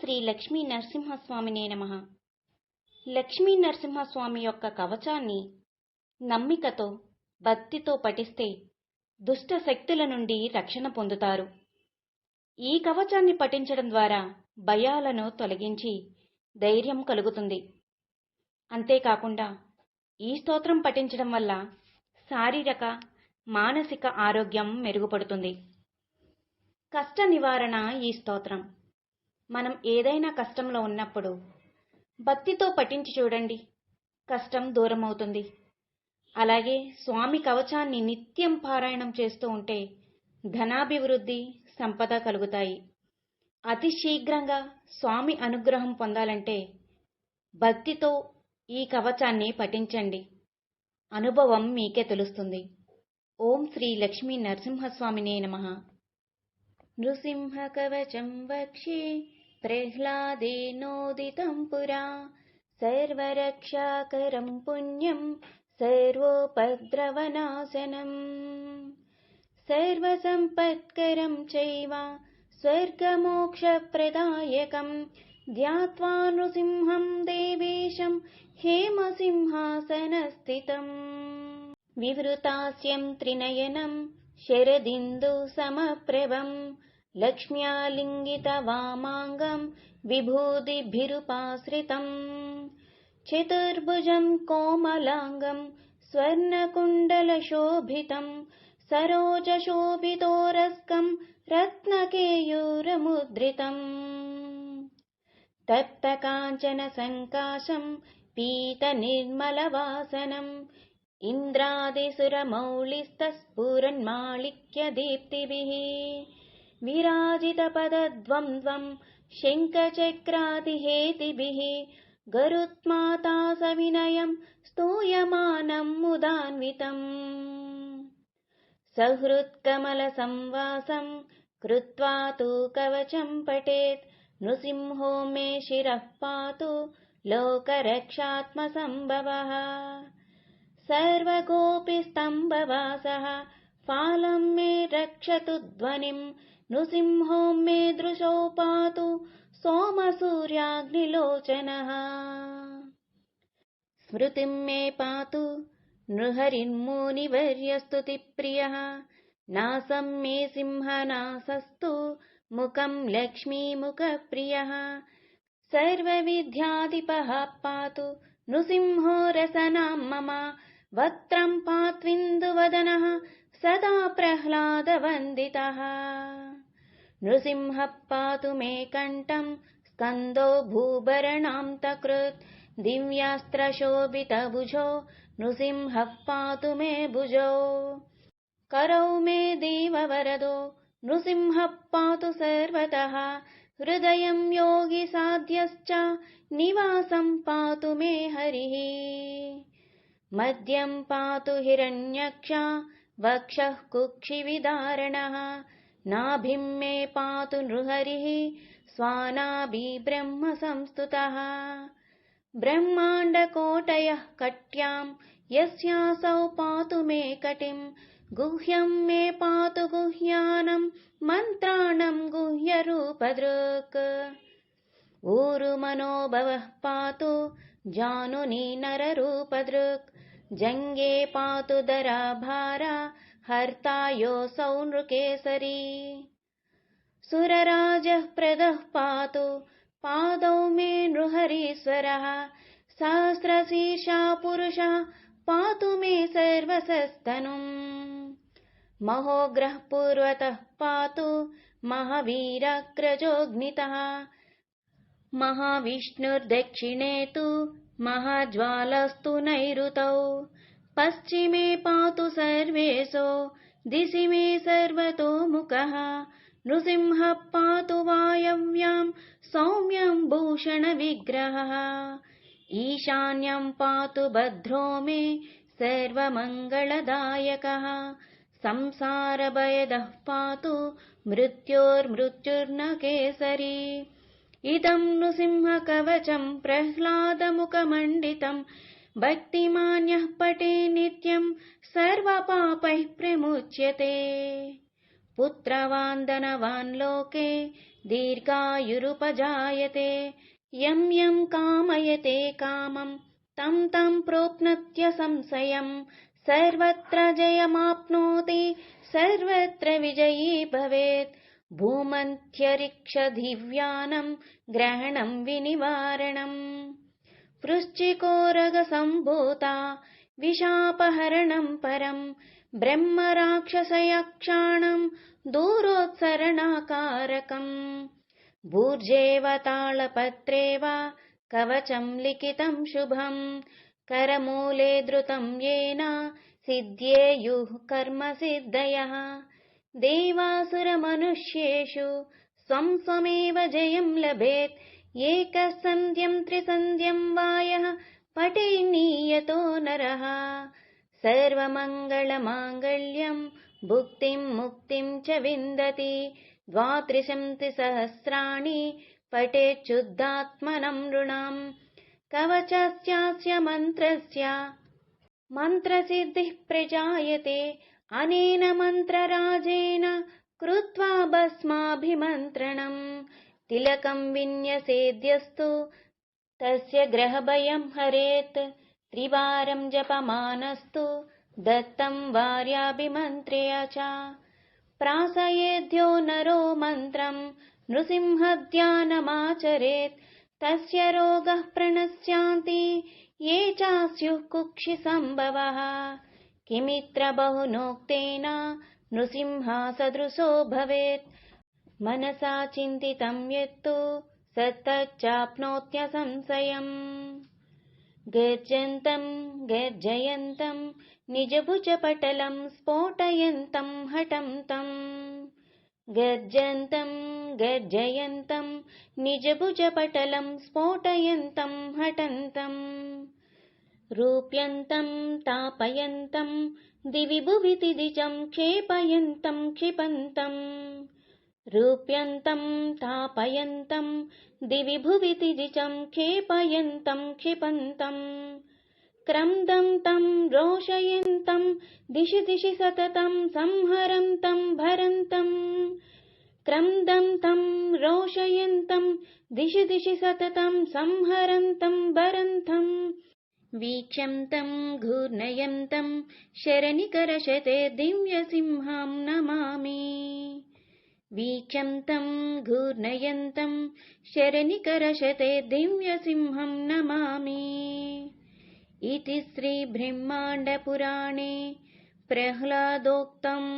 శ్రీ లక్ష్మీ నరసింహస్వామినే నమ. లక్ష్మీ నరసింహస్వామి యొక్క కవచాన్ని నమ్మికతో భక్తితో పఠిస్తే దుష్ట శక్తుల నుండి రక్షణ పొందుతారు. ఈ కవచాన్ని పఠించడం ద్వారా భయాలను తొలగించి ధైర్యం కలుగుతుంది. అంతేకాకుండా ఈ స్తోత్రం పఠించడం వల్ల శారీరక మానసిక ఆరోగ్యం మెరుగుపడుతుంది. కష్ట నివారణ ఈ స్తోత్రం. మనం ఏదైనా కష్టంలో ఉన్నప్పుడు భక్తితో పఠించి చూడండి. కష్టం దూరమవుతుంది. అలాగే స్వామి కవచాన్ని నిత్యం పారాయణం చేస్తూ ఉంటే ధనాభివృద్ధి సంపద కలుగుతాయి. అతి శీఘ్రంగా స్వామి అనుగ్రహం పొందాలంటే భక్తితో ఈ కవచాన్ని పఠించండి. అనుభవం మీకే తెలుస్తుంది. ఓం శ్రీ లక్ష్మీ నరసింహస్వామినే నమ. నృసింహ కవచం వక్షే प्रह्लादेनोदितं पुरा। सर्वरक्षाकरं पुण्यं सर्वोपद्रवनाशनम् सर्वसम्पत्करं चैव स्वर्गमोक्षप्रदायकं। ध्यात्वा नृसिंहं देवेशं हेमसिंहासनस्थितम् विवृतास्यं त्रिनयनं शरदिन्दुसमप्रभम् लक्ष्म्यालिङ्गितवामाङ्गम् विभूतिभिरुपाश्रितम्। चतुर्भुजं कोमलाङ्गम् स्वर्णकुण्डलशोभितम् सरोजशोभितोरस्कम् रत्नकेयूरमुद्रितम्। तप्तकाञ्चनसङ्काशम् पीतनिर्मलवासनम् इन्द्रादिसुरमौलिस्तस्फुरन्माणिक्यदीप्तिभिः विराजितपदद्वन्द्वम् शङ्खचक्रादिहेतिभिः गरुत्माता सविनयम् स्तूयमानम् मुदान्वितम्। सहृत्कमलसंवासम् कृत्वा तु कवचम् पठेत् नृसिंहो मे शिरः पातु लोकरक्षात्मसम्भवः। सर्वगोपिस्तम्भवासः फालं मे रक्षतु ध्वनिम् नृसिंहो मे दृशो पातु सोमसूर्याग्निलोचनः। स्मृतिं मे पातु नृहरिन्मुनिवर्यस्तुतिप्रियः। नासं मे सिंहनासस्तु मुखं लक्ष्मीमुखप्रियः। सर्वविद्याधिपः पातु नृसिंहो रसनां मम वक्त्रं पात्विन्दुवदनः सदा प्रह्लादवन्दितः। नृसिंहः पातु मे कण्ठं स्कन्दो भूभरणान्तकृत् दिव्यास्त्रशोभितभुजो नृसिंहः पातु मे भुजो। करौ मे देववरदो नृसिंहः पातु सर्वतः। हृदयं योगिसाध्यश्च निवासं पातु मे हरिः। मद्यं पातु हिरण्यक्षा वक्षः कुक्षिविदारणः। नाभिं मे पातु नृहरिः स्वानाभिब्रह्मसंस्तुतः ब्रह्माण्डकोटयः कट्यां यस्यासौ पातु मे कटिं। गुह्यं मे पातु गुह्यानं मन्त्राणं गुह्यरूपदृक्। ऊरुमनोभवः पातु जानुनी नररूपदृक् जङ्गे पातु दराभारा हर्ता योऽसौ नृकेसरी सुरराजः प्रदः पातु पादौ मे नृहरीश्वरः सहस्रशीर्षा पुरुषः पातु मे सर्वसस्तनुम्। महोग्रः पूर्वतः पातु महावीराग्रजोऽग्नितः महाविष्णुर्दक्षिणे तु महाज्वालस्तु नैऋतौ। पश्चिमे पातु सर्वेशो दिशि मे सर्वतो मुखः नृसिंहः पातु वायव्यां सौम्यं भूषणविग्रहः ईशान्यं पातु भद्रो मे सर्वमङ्गलदायकः। संसारभयदः पातु मृत्योर्मृत्युर्न केसरी इदं नृसिंहकवचं प्रह्लादमुखमण्डितं भक्तिमान्यः पटे नित्यं सर्वपापैः प्रमुच्यते। पुत्रवान् धनवान् लोके दीर्घायुरुपजायते। यं यं कामयते कामं तं तं प्रोप्नत्य संशयम् सर्वत्र जयमाप्नोति सर्वत्र विजयी भवेत् भूमन्त्यरिक्षधिव्यानम् ग्रहणम् विनिवारणम्। वृश्चिकोरगसम्भूता विशापहरणम् परम् ब्रह्मराक्षसयक्षाणम् दूरोत्सरणाकारकम्। भूर्जेव तालपत्रे वा कवचम् लिखितम् शुभम्। करमूले धृतम् येन सिद्ध्येयुः कर्मसिद्धयः देवासुरमनुष्येषु स्वम् स्वमेव जयम् लभेत्। एकः सन्ध्यम् त्रिसन्ध्यम् वायः पठेन्नीयतो नरः। सर्वमङ्गलमाङ्गल्यम् भुक्तिम् मुक्तिम् च विन्दति। द्वात्रिशन्तिसहस्राणि पठेच्छुद्धात्मनम् नृणाम्। कवचस्यास्य मन्त्रस्य। मन्त्रसिद्धिः प्रजायते अनेन मन्त्रराजेन कृत्वा भस्माभिमन्त्रणम्। तिलकम् विन्यसेद्यस्तु तस्य ग्रहभयम् हरेत्। त्रिवारम् जपमानस्तु दत्तम् वार्याभिमन्त्र्य च प्रासयेद्यो नरो मन्त्रम् नृसिंहध्यानमाचरेत्। तस्य रोगः प्रणश्यान्ति ये चास्युः कुक्षिसम्भवः किमित्र बहुनोक्तेन नृसिंहासदृशो भवेत्। मनसा चिन्तितम् यत्तु निजभुजपटलम् स्फोटयन्तम् हठन्तम् गर्जन्तम् गर्जयन्तम् निजभुजपटलम् स्फोटयन्तम् हठन्तम् रूप्यन्तम् तापयन्तम् दिवि भुवि दिजम् क्षेपयन्तम् क्षिपन्तम् रूप्यन्तम् तापयन्तम् दिवि भुवि दिजम् क्षेपयन्तम् क्षिपन्तम् क्रन्दम् तम् रोषयन्तम् दिशि दिशि सततम् संहरन्तम् भरन्तम् क्रन्दम् तम् रोषयन्तम् दिशि दिशि सततम् संहरन्तम् भरन्तम् वीक्षन्तम् घूर्णयन्तम् शरनिकरशते दिव्यसिंहम् नमामि वीक्षन्तम् घूर्णयन्तम् शरनिकरशते दिव्यसिंहम् नमामि इति श्रीब्रह्माण्डपुराणे प्रह्लादोक्तम्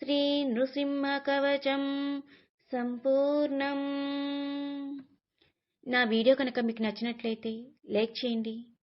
శ్రీనృసింహకవచం సంపూర్ణం నా వీడియో కనుక మీకు నచ్చినట్లయితే లైక్ చేయండి